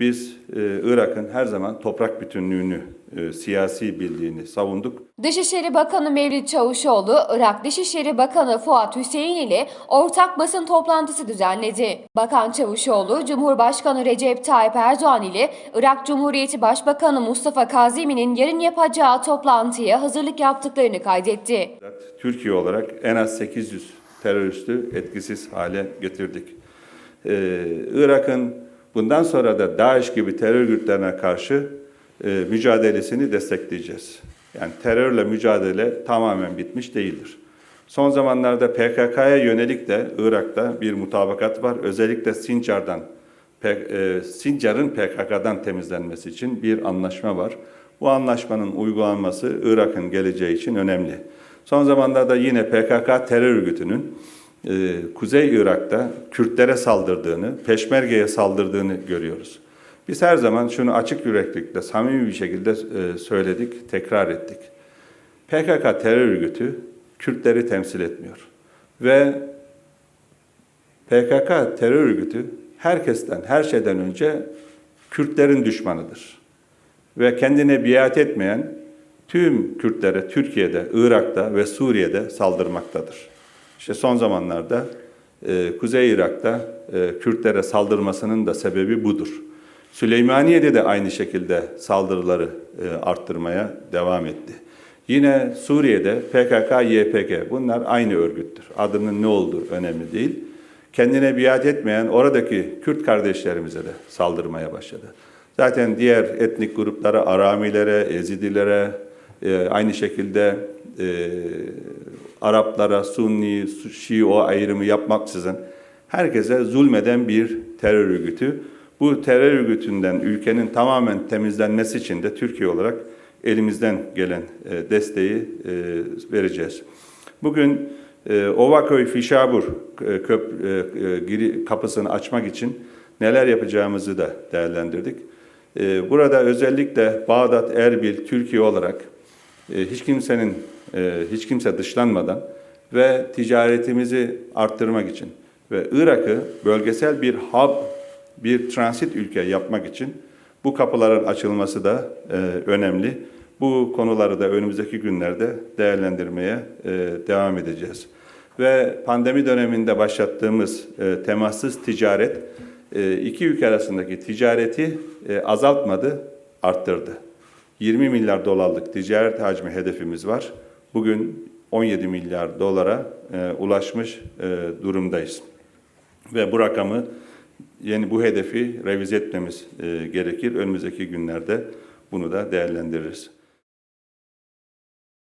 Biz e, Irak'ın her zaman toprak bütünlüğünü, e, siyasi birliğini savunduk. Dışişleri Bakanı Mevlüt Çavuşoğlu, Irak Dışişleri Bakanı Fuat Hüseyin ile ortak basın toplantısı düzenledi. Bakan Çavuşoğlu, Cumhurbaşkanı Recep Tayyip Erdoğan ile Irak Cumhuriyeti Başbakanı Mustafa Kazimi'nin yarın yapacağı toplantıya hazırlık yaptıklarını kaydetti. Türkiye olarak en az 800 teröristi etkisiz hale getirdik. Ee, Irak'ın bundan sonra da DAEŞ gibi terör örgütlerine karşı e, mücadelesini destekleyeceğiz. Yani terörle mücadele tamamen bitmiş değildir. Son zamanlarda PKK'ya yönelik de Irak'ta bir mutabakat var. Özellikle Sincar'dan, e, Sincar'ın PKK'dan temizlenmesi için bir anlaşma var. Bu anlaşmanın uygulanması Irak'ın geleceği için önemli. Son zamanlarda yine PKK terör örgütünün e, Kuzey Irak'ta Kürtlere saldırdığını, Peşmerge'ye saldırdığını görüyoruz. Biz her zaman şunu açık yüreklilikle, samimi bir şekilde e, söyledik, tekrar ettik. PKK terör örgütü Kürtleri temsil etmiyor. Ve PKK terör örgütü herkesten, her şeyden önce Kürtlerin düşmanıdır. Ve kendine biat etmeyen tüm Kürtlere Türkiye'de, Irak'ta ve Suriye'de saldırmaktadır. İşte son zamanlarda e, Kuzey Irak'ta e, Kürtlere saldırmasının da sebebi budur. Süleymaniye'de de aynı şekilde saldırıları e, arttırmaya devam etti. Yine Suriye'de PKK, YPG bunlar aynı örgüttür. Adının ne olduğu önemli değil. Kendine biat etmeyen oradaki Kürt kardeşlerimize de saldırmaya başladı. Zaten diğer etnik gruplara, Aramilere, Ezidilere, e, aynı şekilde e, Araplara, Sunni, Şii o ayrımı yapmaksızın herkese zulmeden bir terör örgütü. Bu terör örgütünden ülkenin tamamen temizlenmesi için de Türkiye olarak elimizden gelen e, desteği e, vereceğiz. Bugün e, Ovaköy Fişabur kapısını açmak için neler yapacağımızı da değerlendirdik. Burada özellikle Bağdat, Erbil, Türkiye olarak hiç kimsenin e, hiç kimse dışlanmadan ve ticaretimizi arttırmak için ve Irak'ı bölgesel bir hub, bir transit ülke yapmak için bu kapıların açılması da e, önemli. Bu konuları da önümüzdeki günlerde değerlendirmeye e, devam edeceğiz. Ve pandemi döneminde başlattığımız e, temassız ticaret e, iki ülke arasındaki ticareti e, azaltmadı, arttırdı. 20 milyar dolarlık ticaret hacmi hedefimiz var. Bugün 17 milyar dolara e, ulaşmış e, durumdayız. Ve bu rakamı yeni bu hedefi revize etmemiz e, gerekir. Önümüzdeki günlerde bunu da değerlendiririz.